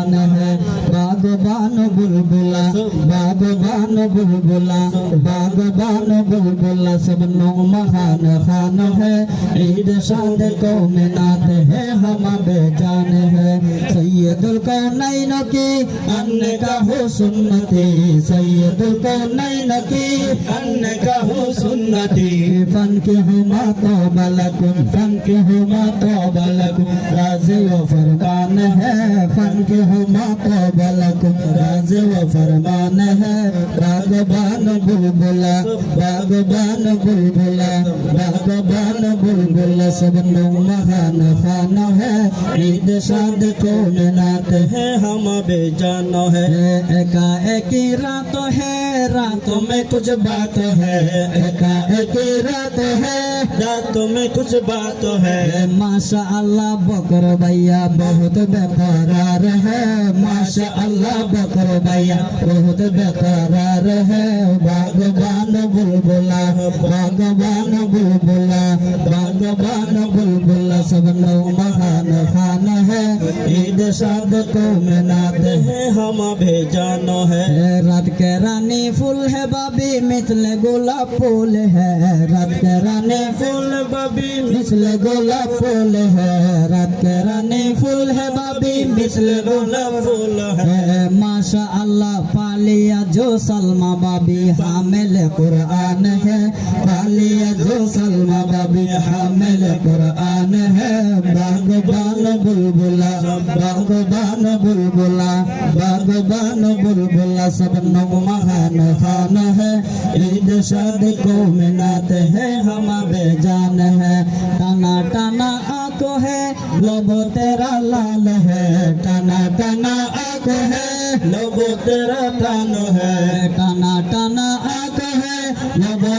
शान है बागबान बुलबुला बागबान बुलबुला बागबान बुलबुला, सब नो महान खान है। ईद शाद को मिनात है, हम बेजान है। सैयदुल कौनैन की अन्य का हो सुन्नती सैयदुल कौनैन की अन्य कहो सुन्नति फन के हुमा तो बलकुम फन के हुमा तो बलकुम राज फरमान है। फन के हुमा तो बलकुम राज व फरमान है बागबान बुलबुला बागबान बुलबुला बागबान बुलबुला सब महान खान है ईद शाद को मिनात है है हम बेजानो है एका एकी रात है रातों में कुछ बात है एका एकी रात है रातों में कुछ बात है माशा अल्लाह बकर भैया बहुत बेकरार है माशा अल्लाह बकर भैया, बहुत बेकरार है। बागबान बुलबुला बागबान बुलबुला बागबान बुलबुला, सब नो महान खान है। ईद शाद को मिनात है, हम बेजानो है। रात के रानी फूल है, बाबी मिथले गोलाप फूल है। रात के रानी फूल, बबी मिसल गोलाप फूल है। रात के रानी फूल है, बाबी मिसल गोलाप फूल है। माशा अल्लाह पालिया जो सलमा बाबी हामिल कुरान है। पालिया जो सलमा बाबी हामिल कुरान है। बागबान बुलबुला बागबान बुलबुला बागबान बुलबुला सब नो महान खान है। ईद शाद को मिनात है हम बेजान है। टना टना आँखों है, लोबो तेरा लाल है। टना टना आँखों है। लोगो तेरा थानो है। टाना टाना आग है लोगो